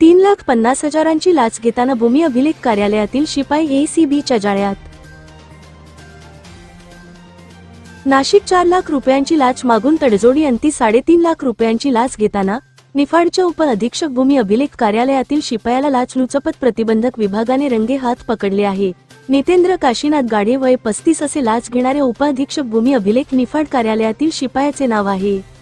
तीन लाख पन्नास हजारांची लाच घेताना भूमी अभिलेख कार्यालयातील शिपाई एसीबीच्या जाळ्यात. नाशिक चार लाख रुपयांची लाच मागून तडजोडी अंती साडेतीन लाख रुपयांची लाच घेताना निफाडच्या उप अधीक्षक भूमी अभिलेख कार्यालयातील शिपायाला लाचलुचपत प्रतिबंधक विभागाने रंगे हात पकडले आहे. नितेंद्र काशीनाथ गाडे वय पस्तीस असे लाच घेणारे उप अधीक्षक भूमी अभिलेख निफाड कार्यालयातील शिपायाचे नाव आहे.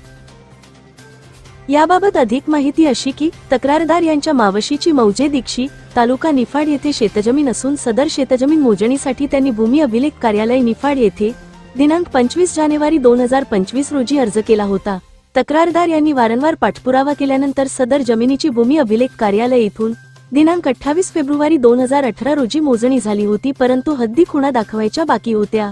याबाबत अधिक माहिती अशी की तक्रारदार यांच्या मावशीची मौजे दीक्षी तालुका निफाड येथे शेतजमीन असून सदर शेतजमीन मोजणीसाठी त्यांनी भूमी अभिलेख कार्यालय निफाड येथे दिनांक पंचवीस जानेवारी दोन हजार पंचवीस रोजी अर्ज केला होता. तक्रारदार यांनी वारंवार पाठपुरावा केल्यानंतर सदर जमिनीची भूमी अभिलेख कार्यालय येथून दिनांक अठ्ठावीस फेब्रुवारी दोन हजार अठरा रोजी मोजणी झाली होती परंतु हद्दी खुणा दाखवायच्या बाकी होत्या.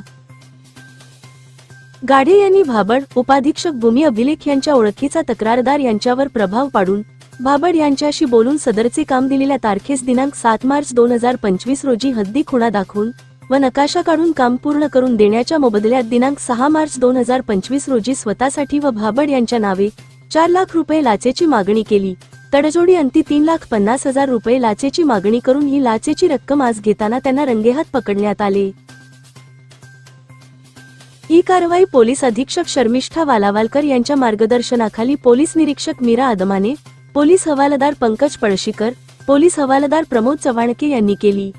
गाढे यांनी भाबड उपाधीक्षक भूमी अभिलेख यांच्या ओळखीचा तक्रारदार यांच्यावर प्रभाव पाडून भाबड यांच्याशी बोलून सदरचे काम दिलेल्या तारखेस दिनांक सात मार्च दोन हजार पंचवीस रोजी हद्दी खुणा दाखवून व नकाशा काढून काम पूर्ण करून देण्याच्या मोबदल्यात दिनांक सहा मार्च दोन हजार पंचवीस रोजी स्वतःसाठी व भाबड यांच्या नावे चार लाख रुपये लाचेची मागणी केली. तडजोडी अंती तीन लाख पन्नास हजार रुपये लाचेची मागणी करून ही लाचेची रक्कम आज घेताना त्यांना रंगेहात पकडण्यात आले. ही कारवाई पोलीस अधीक्षक शर्मिष्ठा वालावालकर यांच्या मार्गदर्शनाखाली पोलीस निरीक्षक मीरा आदमाने पोलीस हवालदार पंकज पळशीकर पोलीस हवालदार प्रमोद चव्हाणके यांनी केली.